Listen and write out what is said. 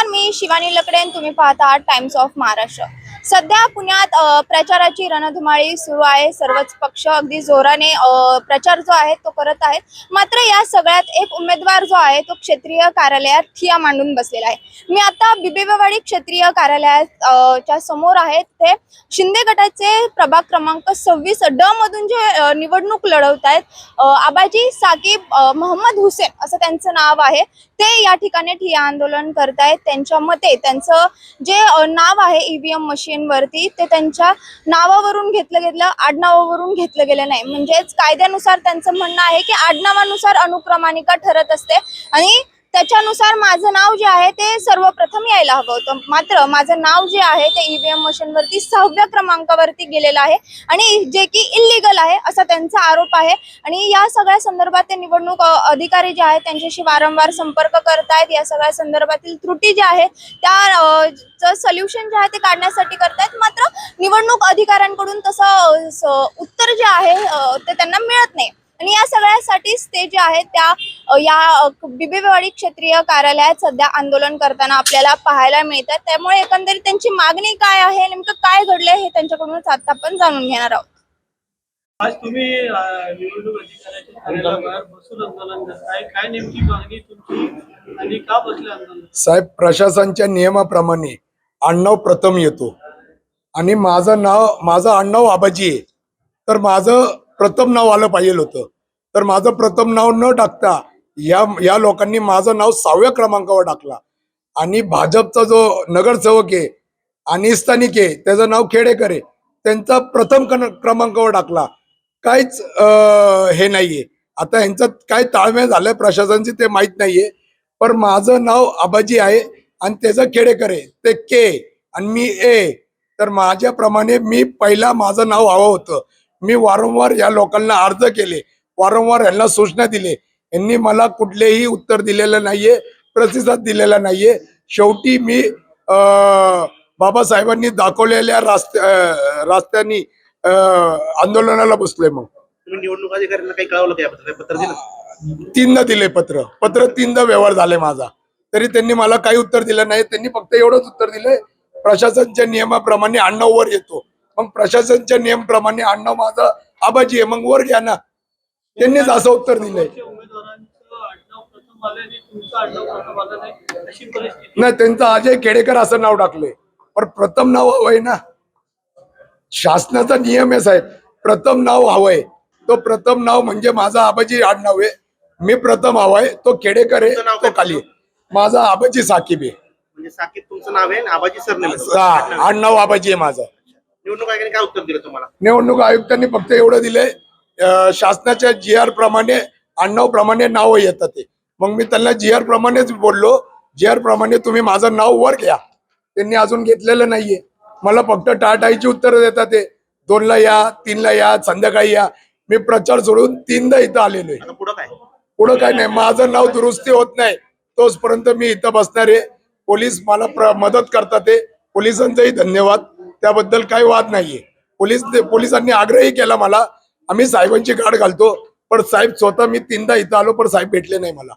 नमस्कार मी शिवानी लकडे आणि तुम्ही पाहता आहात टाइम्स ऑफ महाराष्ट्र सध्या पुण्यात प्रचाराची रणधुमाळी सुरू आहे. सर्वच पक्ष अगदी जोराने प्रचार जो आहे तो करत आहेत. मात्र या सगळ्यात एक उमेदवार जो आहे तो क्षेत्रीय कार्यालयात ठिया मांडून बसलेला आहे. मी आता बिबेवाडी क्षेत्रीय कार्यालयात च्या समोर आहे. ते शिंदे गटाचे प्रभाग क्रमांक सव्वीस ड मधून जे निवडणूक लढवत आहेत आबाजी साकीब मोहम्मद हुसेन असं त्यांचं नाव आहे. ते या ठिकाणी ठिया आंदोलन करतायत त्यांच्या मते त्यांचं जे नाव आहे ईव्हीएम मशीन वरती ते त्यांच्या नावावरून घेतलं गेलं आडनावावरून घेतलं गेलं नाही. म्हणजेच कायद्यानुसार त्यांचं म्हणणं आहे की आडनावानुसार अनुक्रमानिका ठरत असते. आणि त्याच्यानुसार माझं नाव जे आहे ते सर्वप्रथम यायला हवं होतं. मात्र माझं नाव जे आहे ते ईव्हीएम मशीनवरती सहाव्या क्रमांकावरती गेलेलं आहे आणि जे की इलिगल आहे असा त्यांचा आरोप आहे. आणि या सगळ्या संदर्भात ते निवडणूक अधिकारी जे आहेत त्यांच्याशी वारंवार संपर्क करतायत. या सगळ्या संदर्भातील त्रुटी ज्या आहेत त्या सोल्युशन जे आहे ते काढण्यासाठी करतायत. मात्र निवडणूक अधिकाऱ्यांकडून तसं उत्तर जे आहे ते त्यांना मिळत नाही. आणि या सगळ्यासाठीच ते जे आहेत त्या या बिबेवाडी क्षेत्रीय कार्यालयात सध्या आंदोलन करताना आपल्याला पाहायला मिळतात. त्यामुळे एकंदरीत त्यांची मागणी काय आहे? नेमकं काय घडलंय हे त्यांच्याकडूनच आता आपण जाणून घेणार आहोत. आज तुम्ही निवडणूक अधिकाऱ्याच्या कार्यालयावर बसून आंदोलन करताय. काय नेमकी मागणी तुमची आणि का बसले आंदोलन? साहेब प्रशासनच्या नियमाप्रमाणे आडनाव प्रथम येतो. आणि माझं नाव माझं आडनाव आबाजी आहे. तर माझं प्रथम नाव आलं पाहिजे होतं. तर माझं प्रथम नाव न टाकता या या लोकांनी माझं नाव सहाव्या क्रमांकावर टाकला. आणि भाजपचा जो नगरसेवक आहे आणि स्थानिक आहे त्याचं नाव खेडेकर आहे त्यांचा प्रथम क्रमांकावर टाकला. काहीच हे नाहीये. आता यांच्यात काय ताळमेळ झालंय प्रशासनची ते माहीत नाहीये. पण माझं नाव आबाजी आहे आणि त्याचं खेडेकर आहे. ते के आणि मी ए. तर माझ्याप्रमाणे मी पहिला माझं नाव हवं होतं. मी वारंवार या लोकांना अर्ज केले. वारंवार यांना सूचना दिले. यांनी मला कुठलेही उत्तर दिलेलं नाहीये प्रतिसाद दिलेला नाहीये. शेवटी मी बाबासाहेबांनी दाखवलेल्या रस्त्यानी आंदोलनाला बसलोय मग. निवडणूक अधिकाऱ्यांना काही कळवलं का याबद्दल? काही पत्र दिलं? तीनदा दिले पत्र. पत्र तीनदा व्यवहार झाले माझा. तरी त्यांनी मला काही उत्तर दिलं नाही. त्यांनी फक्त एवढंच उत्तर दिलंय प्रशासनच्या नियमाप्रमाणे अण्णाव वर येतो. मग प्रशासनच्या नियमाप्रमाणे अण्णाव माझा आबाजी आहे. मग वर घ्या ना. त्यांनीच असं उत्तर दिलंय. समोरच्या उमेदवारांचं आडनाव प्रथम आलं आणि तुमचं आडनाव प्रथम आलं नाही अशी परिस्थिती नाही त्यांचं अजय खेडेकर असं नाव टाकलंय. पण प्रथम नाव हवंय ना. शासनाचा नियम आहे साहेब. प्रथम नाव हवंय. तो प्रथम नाव म्हणजे माझा आबाजी आडनाव आहे. मी प्रथम हवाय तो खेडेकर आहे तो? खाली आहे. माझा आबाजी साकीब आहे. म्हणजे साकीब तुमचं नाव आहे आबाजी सरनेम आहे. आडनाव आबाजी आहे माझं. निवडणूक आयोगाने काय उत्तर दिलं तुम्हाला? निवडणूक आयुक्तांनी फक्त एवढं दिलंय शासनाच्या जी आर प्रमाणे आडनाव प्रमाणे नाव येतात ते. मग मी त्यांना जी आर प्रमाणेच बोललो. जी आर प्रमाणे तुम्ही माझं नाव वर घ्या. त्यांनी अजून घेतलेलं नाहीये. मला फक्त टाटाईची उत्तरं देतात ते. दोनला या तीनला या संध्याकाळी या. मी प्रचार सोडून तीनदा इथं आलेलो आहे. पुढं काय? पुढं काय नाही. माझं नाव दुरुस्ती होत नाही. तोचपर्यंत मी इथं बसणार आहे. पोलीस मला मदत करतात आहे पोलिसांचाही धन्यवाद. त्याबद्दल काही वाद नाहीये. पोलीस पोलिसांनी आग्रही केला मला. आम्ही साहेबांची गाठ घालतो पण साहेब स्वतः मी तीनदा इथं आलो पण साहेब भेटले नाही मला.